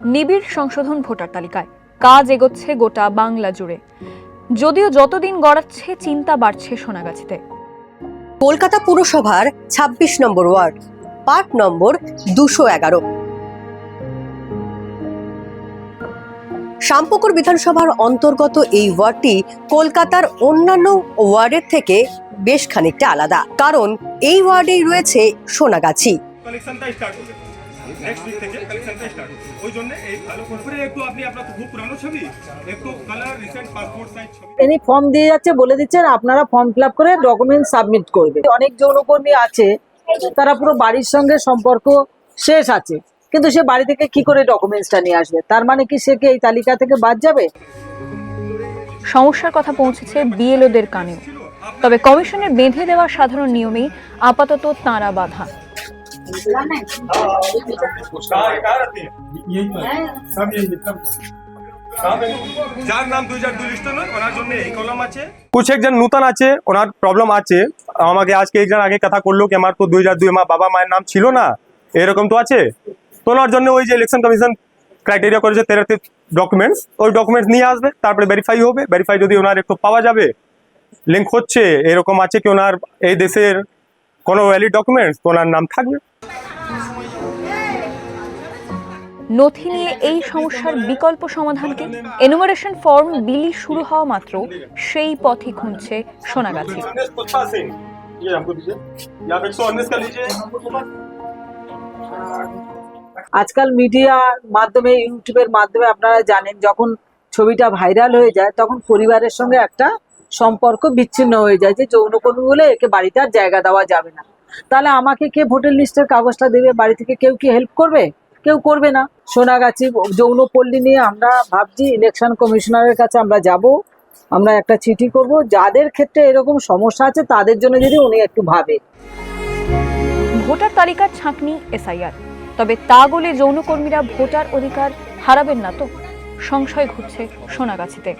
নিবিড় সংশোধন ভোটার তালিকায়। কাজ এগোচ্ছে গোটা বাংলা জুড়ে। যদিও যতদিন গড়াচ্ছে চিন্তা বাড়ছে সোনাগাছিতে। কলকাতা পুরসভার ২৬ নম্বর ওয়ার্ড পার্ট নম্বর দুশো এগারো। শ্যামপুকুর বিধানসভার অন্তর্গত এই ওয়ার্ডটি কলকাতার অন্যান্য ওয়ার্ডের থেকে বেশ খানিকটা আলাদা। কারণ এই ওয়ার্ডেই রয়েছে সোনাগাছি। নেক্সট উইক থেকে কালেকশনটা স্টার্ট হবে ওই জন্য এই ভালো করে একটু আপনি আপনার খুব পুরানো ছবি একটু কালার রিসেন্ট পাসপোর্ট সাইজ ছবি। এনি ফর্ম দিয়ে যাচ্ছে বলে দিচ্ছেন আপনারা ফর্ম ফিল আপ করে ডকুমেন্ট সাবমিট করবে। অনেক যৌনকর্মী আছে তারা পুরো বাড়ির সঙ্গে সম্পর্ক শেষ আছে কিন্তু সে বাড়ি থেকে কি করে ডকুমেন্টসটা নিয়ে আসবে? তার মানে কি সে কি এই তালিকা থেকে বাদ যাবে? সমস্যার কথা পৌঁছেছে বিএলওদের কানেও। তবে কমিশনের বেঁধে দেওয়া সাধারণ নিয়মেই আপাতত তাঁরা বাধা। যার নাম দুই হাজার দুই ওনার জন্য এই কলম আছে कुछ একজন নূতন আছে ওনার প্রবলেম আছে আমাকে আজকে একজন আগে কথা করল কি আমার তো দুই হাজার দুই আমার বাবা মায়ের নাম ছিল না এরকম তো আছে তো ওনার জন্য ওই যে ইলেকশন কমিশন ক্রাইটেরিয়া করেছে তেরাতে ডকুমেন্টস ওই ডকুমেন্টস নিয়ে আসবে তারপরে ভেরিফাই হবে ভেরিফাই যদি ওনার একটু পাওয়া যাবে লিঙ্ক হচ্ছে এরকম আছে কি ওনার এই দেশের কোনো ভ্যালিড ডকুমেন্টস তো ওনার নাম থাকবে নথি নিয়ে এই সমস্যার বিকল্প সমাধান কি এনুমারেশন ফর্ম বিলি শুরু হওয়া মাত্র সেই পথই খুঁজছে সোনাগাছি আজকাল মিডিয়ার মাধ্যমে ইউটিউবের মাধ্যমে আপনারা জানেন যখন ছবিটা ভাইরাল হয়ে যায় তখন পরিবারের সঙ্গে একটা সম্পর্ক বিচ্ছিন্ন হয়ে যায় যে যৌনকর্মী বলে একে বাড়িতে আর জায়গা দেওয়া যাবে না। তাহলে আমাকে কে ভোটার লিস্টের কাগজটা দেবে? বাড়ি থেকে কেউ কি হেল্প করবে? কেউ করবে না। সোনাগাছি যৌনপল্লী নিয়ে আমরা ভাবছি ইলেকশন কমিশনারের কাছে আমরা যাব, আমরা একটা চিঠি করব। যাদের ক্ষেত্রে এরকম সমস্যা আছে, তাদের জন্য যদি উনি একটু ভাবে। ভোটার তালিকার ছাঁকনি, এসআইআর। তবে তা বলে যৌনকর্মীরা ভোটার অধিকার হারাবেন না তো? সংশয় ঘুরছে সোনাগাছিতে।